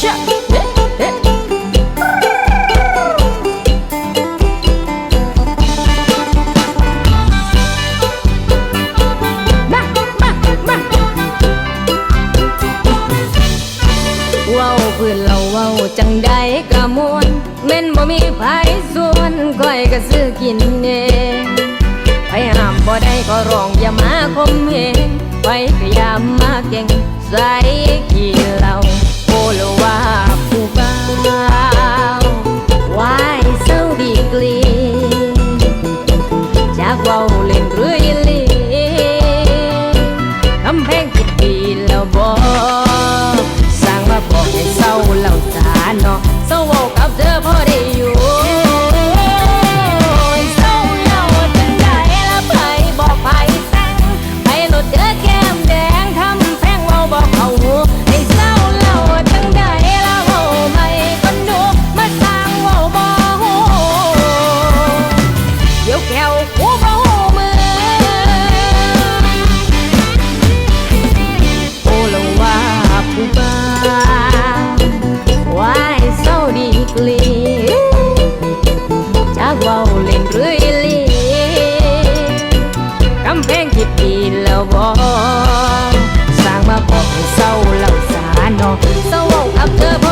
ชะเอามามาเว้าพื้นเราเว้าจังใดกะมวนแม่นบ่มีไผส่วนก้อยก็ซื้อกินเองไปห้ามบ่ได้ก็ร้องอย่ามาคมเหงไปก็อย่ามาเก่งใส่ขี้ ปีแล้วบ่สร้างมาบอกให้เศร้าเหล่าสาเนาะเศร้าเอาอำเภอ